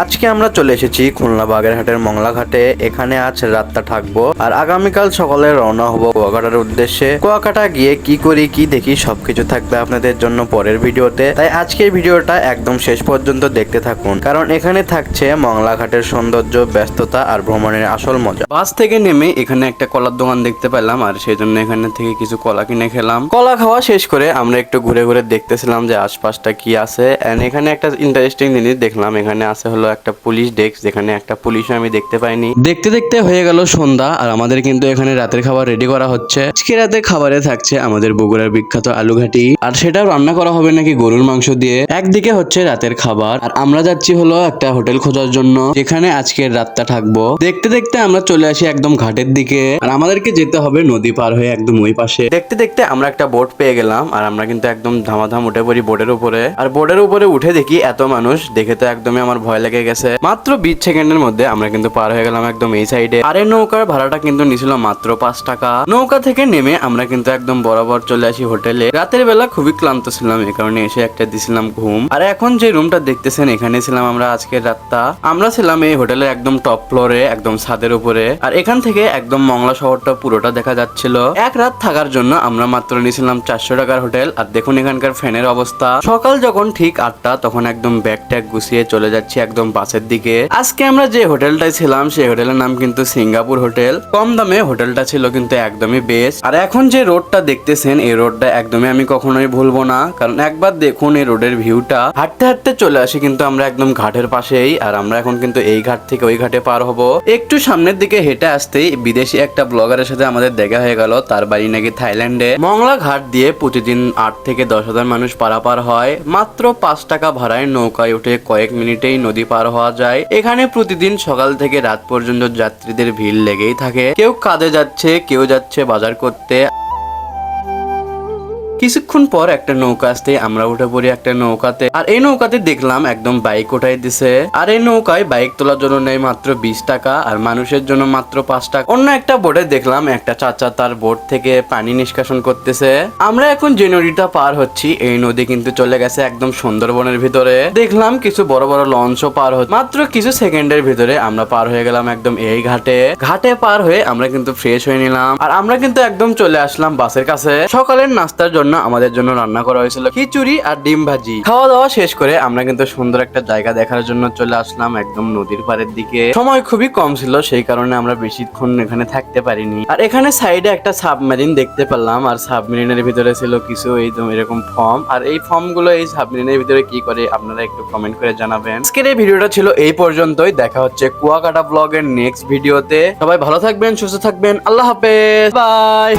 আজকে আমরা চলে এসেছি খুলনা বাগেরহাটের মংলাঘাটে। এখানে আজ রাতটা থাকব। আর আগামীকাল সকালে রওনা হব কুয়াকাটার উদ্দেশ্যে। কুয়াকাটা গিয়ে কি করি, কি দেখি, সবকিছু থাকবে আপনাদের জন্য পরের ভিডিওতে। তাই আজকের ভিডিওটা একদম শেষ পর্যন্ত দেখতে থাকুন। কারণ এখানে থাকছে মংলাঘাটের সৌন্দর্য, ব্যস্ততা আর ভ্রমণের আসল মজা। বাস থেকে নেমে এখানে একটা কলার দোকান দেখতে পেলাম। আর সেই জন্য এখানে থেকে কিছু কলা কিনে খেলাম। কলা খাওয়া শেষ করে আমরা একটু ঘুরে ঘুরে দেখতেছিলাম যে আশপাশটা কি আছে। এখানে একটা ইন্টারেস্টিং জিনিস দেখলাম। এখানে আছে হলো একটা পুলিশ ডেস্ক যেখানে একটা পুলিশও আমি দেখতে পাইনি। দেখতে দেখতে হয়ে গেল সন্ধ্যা আর আমাদের কিন্তু এখানে রাতের খাবার রেডি করা হচ্ছে। আজকে রাতে খাবারে থাকছে আমাদের বগুড়ার বিখ্যাত আলু ঘাটি আর সেটাও রান্না করা হবে নাকি গরুর মাংস দিয়ে? একদিকে হচ্ছে রাতের খাবার আর আমরা যাচ্ছি হলো একটা হোটেল খোঁজার জন্য যেখানে আজকের রাতটা থাকব। দেখতে দেখতে আমরা চলে আসি একদম ঘাটের দিকে আর আমাদেরকে যেতে হবে নদী পার হয়ে একদম ওই পাশে। দেখতে দেখতে আমরা একটা বোট পেয়ে গেলাম আর আমরা কিন্তু একদম ধামাধাম উঠে পড়ি বোটের উপরে। আর বোটের উপরে উঠে দেখি এত মানুষ দেখে তো একদমই আমার ভয় লেগে গেছে। মাত্র বিশ সেকেন্ডের মধ্যে আমরা কিন্তু পার হয়ে গেলাম একদম এই সাইডে আর এই নৌকার ভাড়াটা কিন্তু নিছিল মাত্র পাঁচ টাকা। নৌকা থেকে নেমে আমরা কিন্তু একদম বরাবর চলে আসি হোটেলে। রাতের বেলা খুবই ক্লান্ত ছিলাম এই কারণে এসে একটা দিছিলাম ঘুম। আর এখন যে রুমটা দেখতেছেন, এখানে ছিলাম আমরা আজকের রাতটা। আমরা ছিলাম এই হোটেলের একদম টপ ফ্লোরে একদম ছাদের উপরে। আর এখান থেকে একদম মংলা শহরটা পুরোটা দেখা যাচ্ছিল। এক রাত থাকার জন্য আমরা মাত্র নিয়েছিলাম চারশো টাকার হোটেল। আর দেখুন এখানকার ফ্যানের অবস্থা। সকাল যখন ঠিক আটটা, তখন একদম ব্যাগ ট্যাগ গুছিয়ে চলে যাচ্ছি একদম বাসের দিকে। আজকে আমরা যে হোটেলটায় ছিলাম, সেই হোটেলের নাম কিন্তু সিঙ্গাপুর হোটেল। কম দামে হোটেলটা ছিল কিন্তু একদমই বেস্ট আর এখন যে রোডটা দেখতেছেন, এই রোডটা একদমই আমি কখনোই ভুলবো না। কারণ একবার দেখুন এই রোডের ভিউটা হাঁটতে হাঁটতে চলে আসি কিন্তু আমরা একদম ঘাটের পাশেই। আর আমরা এখন কিন্তু এই ঘাট থেকে ওই ঘাটে পার হব। একটু সামনের দিকে হেঁটে আসতেই বিদেশি একটা ব্লগারের সাথে আমাদের দেখা হয়ে গেল। তার বাড়ি নাকি থাইল্যান্ডে। মংলা ঘাট দিয়ে প্রতিদিন আট থেকে দশ হাজার মানুষ পারাপার হয়। মাত্র পাঁচ টাকা ভাড়ায় নৌকায় উঠে কয়েক মিনিটেই নদী পার হওয়া যায়। এখানে প্রতিদিন সকাল থেকে রাত পর্যন্ত যাত্রীদের ভিড় লেগেই থাকে। কেউ কাজে যাচ্ছে, কেউ যাচ্ছে বাজার করতে। কিছুক্ষণ পর একটা নৌকা আসতে আমরা উঠে পড়ি একটা নৌকাতে। আর এই নৌকাতে দেখলাম একদম বাইক উঠাই দিছে। আর এই নৌকায় বাইক তোলার জন্য নেই মাত্র বিশ টাকা আর মানুষের জন্য মাত্র পাঁচ টাকা। অন্য একটা বোটে দেখলাম একটা চাচা তার বোট থেকে পানি নিষ্কাশন করতেছে। আমরা এখন যে নদীটা পার হচ্ছি, এই নদী কিন্তু চলে গেছে একদম সুন্দরবনের ভিতরে। দেখলাম কিছু বড় বড় লঞ্চও পার হচ্ছে। মাত্র কিছু সেকেন্ডের ভিতরে আমরা পার হয়ে গেলাম একদম এই ঘাটে। ঘাটে পার হয়ে আমরা কিন্তু ফ্রেশ হয়ে নিলাম। আর আমরা কিন্তু একদম চলে আসলাম বাসের কাছে। সকালের নাস্তার জন্য আমাদের জন্য রান্না করা হয়েছিল খিচুড়ি আর ডিম ভাজি। খাওয়া দাওয়া শেষ করে আমরা কিন্তু সুন্দর একটা জায়গা দেখার জন্য চলে আসলাম একদম নদীর পাড়ের দিকে। সময় খুবই কম ছিল, সেই কারণে আমরা বেশিক্ষণ এখানে থাকতে পারিনি। আর এখানে সাইডে একটা সাবমেরিন দেখতে পেলাম, আর সাবমেরিনের ভিতরে ছিল কিছু এই এরকম ফর্ম। আর এই ফর্মগুলো এই সাবমেরিনের ভিতরে কি করে, আপনারা একটু কমেন্ট করে জানাবেন। আজকের এই ভিডিওটা ছিল এই পর্যন্তই, দেখা হচ্ছে কুয়াকাটা ব্লগের নেক্সট ভিডিওতে সবাই ভালো থাকবেন, সুস্থ থাকবেন, আল্লাহ হাফেজ বাই